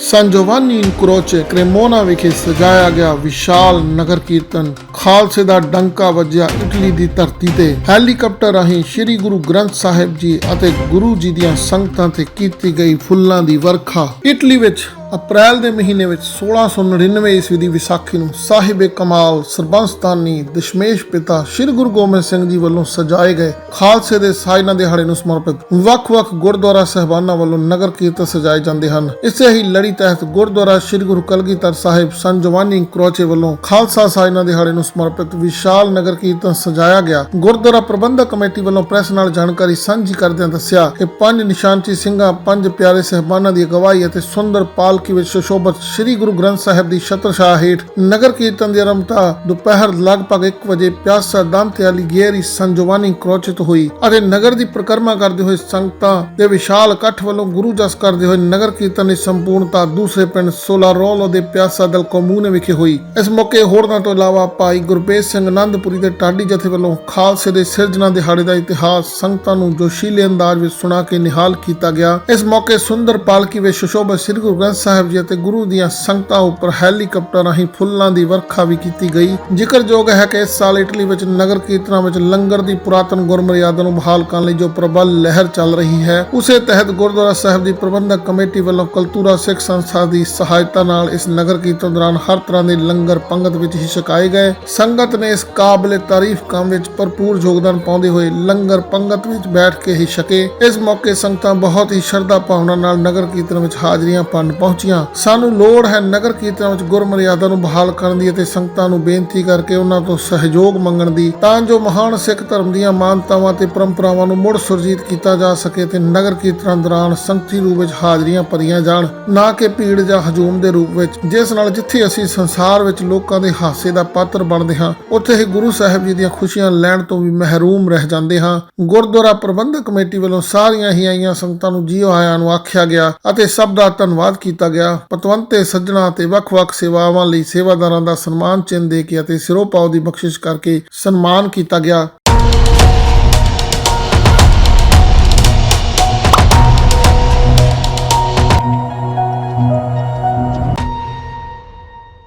ਸਨ ਜੋਵਾਨੀ ਇਨ ਕਰੋਚੇ ਕ੍ਰੇਮੋਨਾ ਵਿਖੇ ਸਜਾਇਆ ਗਿਆ ਵਿਸ਼ਾਲ ਨਗਰ ਕੀਰਤਨ। ਖਾਲਸੇ ਦਾ ਡੰਕਾ ਵੱਜਿਆ ਇਟਲੀ ਦੀ ਧਰਤੀ ਤੇ। ਹੈਲੀਕਾਪਟਰ ਰਾਹੀਂ ਸ੍ਰੀ ਗੁਰੂ ਗ੍ਰੰਥ ਸਾਹਿਬ ਜੀ ਅਤੇ ਗੁਰੂ ਜੀ ਦੀਆਂ ਸੰਗਤਾਂ ਤੇ ਕੀਤੀ ਗਈ ਫੁੱਲਾਂ ਦੀ ਵਰਖਾ। ਇਟਲੀ ਵਿੱਚ ਅਪ੍ਰੈਲ ਦੇ ਮਹੀਨੇ ਵਿੱਚ 1699 ਈਸਵੀ ਦੀ ਵਿਸਾਖੀ ਨੂੰ ਸਾਹਿਬੇ ਕਮਾਲ ਸਰਬੰਸਤਾਨੀ ਦਸ਼ਮੇਸ਼ ਪਿਤਾ ਸ੍ਰੀ ਗੁਰੂ ਗੋਬਿੰਦ ਸਿੰਘ ਜੀ ਵੱਲੋਂ ਸਜਾਏ ਗਏ ਖਾਲਸੇ ਦੇ ਸਾਜਨਾ ਦਿਹਾੜੇ ਨੂੰ ਸਮਰਪਿਤ ਵੱਖ-ਵੱਖ ਗੁਰਦੁਆਰਾ ਸਹਿਬਾਨਾਂ ਵੱਲੋਂ ਨਗਰ ਕੀਰਤਨ ਸਜਾਏ ਜਾਂਦੇ ਹਨ। ਇਸੇ ਹੀ ਲੜੀ ਤਹਿਤ ਗੁਰਦੁਆਰਾ ਸ੍ਰੀ ਗੁਰੂ ਕਲਗੀਧਰ ਸਾਹਿਬ ਸਨ ਜਵਾਨੀ ਕਰੋਚੇ ਵੱਲੋਂ ਖਾਲਸਾ ਸਾਜਨਾ ਦਿਹਾੜੇ ਨੂੰ ਸਮਰਪਿਤ ਵਿਸ਼ਾਲ ਨਗਰ ਕੀਰਤਨ ਸਜਾਇਆ ਗਿਆ। ਗੁਰਦੁਆਰਾ ਪ੍ਰਬੰਧਕ ਕਮੇਟੀ ਵੱਲੋਂ ਪ੍ਰੈਸ ਨਾਲ ਜਾਣਕਾਰੀ ਸਾਂਝੀ ਕਰਦਿਆਂ ਦੱਸਿਆ ਕਿ ਪੰਜ ਨਿਸ਼ਾਨਚੀ ਸਿੰਘਾਂ, ਪੰਜ ਪਿਆਰੇ ਸਹਿਬਾਨਾਂ ਦੀ ਅਗਵਾਈ ਅਤੇ ਸੁੰਦਰ ਪਾਲ ਪਾਲਕੀ ਵਿੱਚ ਸੁਸ਼ੋਭਤ ਸ੍ਰੀ ਗੁਰੂ ਗ੍ਰੰਥ ਸਾਹਿਬ ਦੀ ਛਤਰਛਾਇਆ ਹੇਠ ਨਗਰ ਕੀਰਤਨ ਦੀ ਆਰੰਭਤਾ ਦੁਪਹਿਰ ਲਗਭਗ 1 ਵਜੇ ਪਿਆਸਾ ਦਾਮਤੇ ਵਾਲੀ ਗੇਰੀ ਸੰਜੋਵਾਨੀ ਕਰੋਚਿਤ ਹੋਈ ਅਤੇ ਨਗਰ ਦੀ ਪ੍ਰਕਰਮਾ ਕਰਦੇ ਹੋਏ ਸੰਗਤਾਂ ਦੇ ਵਿਸ਼ਾਲ ਇਕੱਠ ਵੱਲੋਂ ਗੁਰੂ ਜਸ ਕਰਦੇ ਹੋਏ ਨਗਰ ਕੀਰਤਨ ਦੀ ਸੰਪੂਰਨਤਾ ਦੂਸਰੇ ਪਿੰਡ ਸੋਲਾਰੋਲੋ ਦੇ ਪਿਆਸਾ ਦਲ ਕਮੂਨੇ ਵਿਖੇ ਹੋਈ। ਇਸ ਮੌਕੇ ਹੋਰਨਾਂ ਤੋਂ ਇਲਾਵਾ ਭਾਈ ਗੁਰਪ੍ਰੀਤ ਸਿੰਘ ਆਨੰਦਪੁਰੀ ਦੇ ਟਾਡੀ ਜਥੇ ਵੱਲੋਂ ਖਾਲਸੇ ਦੇ ਸਿਰਜਣਾ ਦਿਹਾੜੇ ਦਾ ਇਤਿਹਾਸ ਸੰਗਤਾਂ ਨੂੰ ਜੋਸ਼ੀਲੇ ਅੰਦਾਜ਼ ਵਿੱਚ ਸੁਣਾ ਕੇ ਨਿਹਾਲ ਕੀਤਾ ਗਿਆ। ਇਸ ਮੌਕੇ ਸੁੰਦਰ ਪਾਲਕੀ ਵਿੱਚ ਸੁਸ਼ੋਭਿਤ ਸ੍ਰੀ ਗੁਰੂ ਗ੍ਰੰਥ ਸਾਹਿਬ ਜੀ ਅਤੇ ਗੁਰੂ ਦੀਆਂ ਸੰਗਤਾਂ ਉੱਪਰ ਹੈਲੀਕਾਪਟਰ ਰਾਹੀਂ ਫੁੱਲਾਂ ਦੀ ਵਰਖਾ ਵੀ ਕੀਤੀ ਗਈ। ਜ਼ਿਕਰਯੋਗ ਹੈ ਕਿ ਇਸ ਸਾਲ ਇਟਲੀ ਵਿੱਚ ਨਗਰ ਕੀਰਤਨਾਂ ਵਿੱਚ ਲੰਗਰ ਦੀ ਪੁਰਾਤਨ ਗੁਰਮਰਿਆਦਾ ਨੂੰ ਬਹਾਲ ਕਰਨ ਲਈ ਜੋ ਪ੍ਰਬਲ ਲਹਿਰ ਚੱਲ ਰਹੀ ਹੈ, ਉਸੇ ਤਹਿਤ ਗੁਰਦੁਆਰਾ ਸਾਹਿਬ ਦੀ ਪ੍ਰਬੰਧਕ ਕਮੇਟੀ ਵੱਲੋਂ ਕਲਤੂਰਾ ਸਿੱਖ ਸੰਸਥਾ ਦੀ ਸਹਾਇਤਾ ਨਾਲ ਇਸ ਨਗਰ ਕੀਰਤਨ ਦੌਰਾਨ ਹਰ ਤਰ੍ਹਾਂ ਦੇ ਲੰਗਰ ਪੰਗਤ ਵਿੱਚ ਹੀ ਛਕਾਏ ਗਏ। ਸੰਗਤ ਨੇ ਇਸ ਕਾਬਲੇ ਤਾਰੀਫ ਕੰਮ ਵਿੱਚ ਭਰਪੂਰ ਯੋਗਦਾਨ ਪਾਉਂਦੇ ਹੋਏ ਲੰਗਰ ਪੰਗਤ ਵਿੱਚ ਬੈਠ ਕੇ ਹੀ ਛਕੇ। ਇਸ ਮੌਕੇ ਸੰਗਤਾਂ ਬਹੁਤ ਹੀ ਸ਼ਰਧਾ ਭਾਵਨਾ ਨਾਲ ਨਗਰ ਕੀਰਤਨ ਵਿੱਚ ਹਾਜ਼ਰੀਆਂ ਪਾਉਣ ਪਹੁੰਚੀਆਂ। ਸਾਨੂੰ ਲੋੜ ਹੈ ਨਗਰ ਕੀਰਤਨ ਵਿੱਚ ਗੁਰਮਰਿਆਦਾ ਨੂੰ ਬਹਾਲ ਕਰਨ ਦੀ ਅਤੇ ਸੰਗਤਾਂ ਨੂੰ ਬੇਨਤੀ ਕਰਕੇ ਉਹਨਾਂ ਤੋਂ ਸਹਿਯੋਗ ਮੰਗਣ ਦੀ, ਤਾਂ ਜੋ ਮਹਾਨ ਸਿੱਖ ਧਰਮ ਦੀਆਂ ਮਾਨਤਾਵਾਂ ਤੇ ਪਰੰਪਰਾਵਾਂ ਨੂੰ ਮੁੜ ਸੁਰਜੀਤ ਕੀਤਾ ਜਾ ਸਕੇ ਤੇ ਨਗਰ ਕੀਰਤਨ ਦੌਰਾਨ ਸੰਗਤੀ ਰੂਪ ਵਿੱਚ ਹਾਜ਼ਰੀਆਂ ਭਰੀਆਂ ਜਾਣ, ਨਾ ਕਿ ਭੀੜ ਜਾਂ ਹਜੂਮ ਦੇ ਰੂਪ ਵਿੱਚ, ਜਿਸ ਨਾਲ ਜਿੱਥੇ ਅਸੀਂ ਸੰਸਾਰ ਵਿੱਚ ਲੋਕਾਂ ਦੇ ਹਾਸੇ ਦਾ ਪਾਤਰ ਬਣਦੇ ਹਾਂ, ਉੱਥੇ ਹੀ ਗੁਰੂ ਸਾਹਿਬ ਜੀ ਦੀਆਂ ਖੁਸ਼ੀਆਂ ਲੈਣ ਤੋਂ ਵੀ ਮਹਿਰੂਮ ਰਹਿ ਜਾਂਦੇ ਹਾਂ। ਗੁਰਦੁਆਰਾ ਪ੍ਰਬੰਧਕ ਕਮੇਟੀ ਵੱਲੋਂ ਸਾਰੀਆਂ ਹੀ ਆਈਆਂ ਸੰਗਤਾਂ ਨੂੰ ਜੀਓ ਆਇਆਂ ਨੂੰ ਆਖਿਆ ਗਿਆ ਅਤੇ ਸਭ ਦਾ ਧੰਨਵਾਦ ਕੀਤਾ ਗਿਆ। ਪਤਵੰਤੇ ਸੱਜਣਾ ਤੇ ਵੱਖ-ਵੱਖ ਸੇਵਾਵਾਂ ਲਈ ਸੇਵਾਦਾਰਾਂ ਦਾ ਸਨਮਾਨ ਚਿੰਨ੍ਹ ਦੇ ਕੇ ਅਤੇ ਸਿਰੋਪਾਉ ਦੀ ਬਖਸ਼ਿਸ਼ ਕਰਕੇ ਸਨਮਾਨ ਕੀਤਾ ਗਿਆ।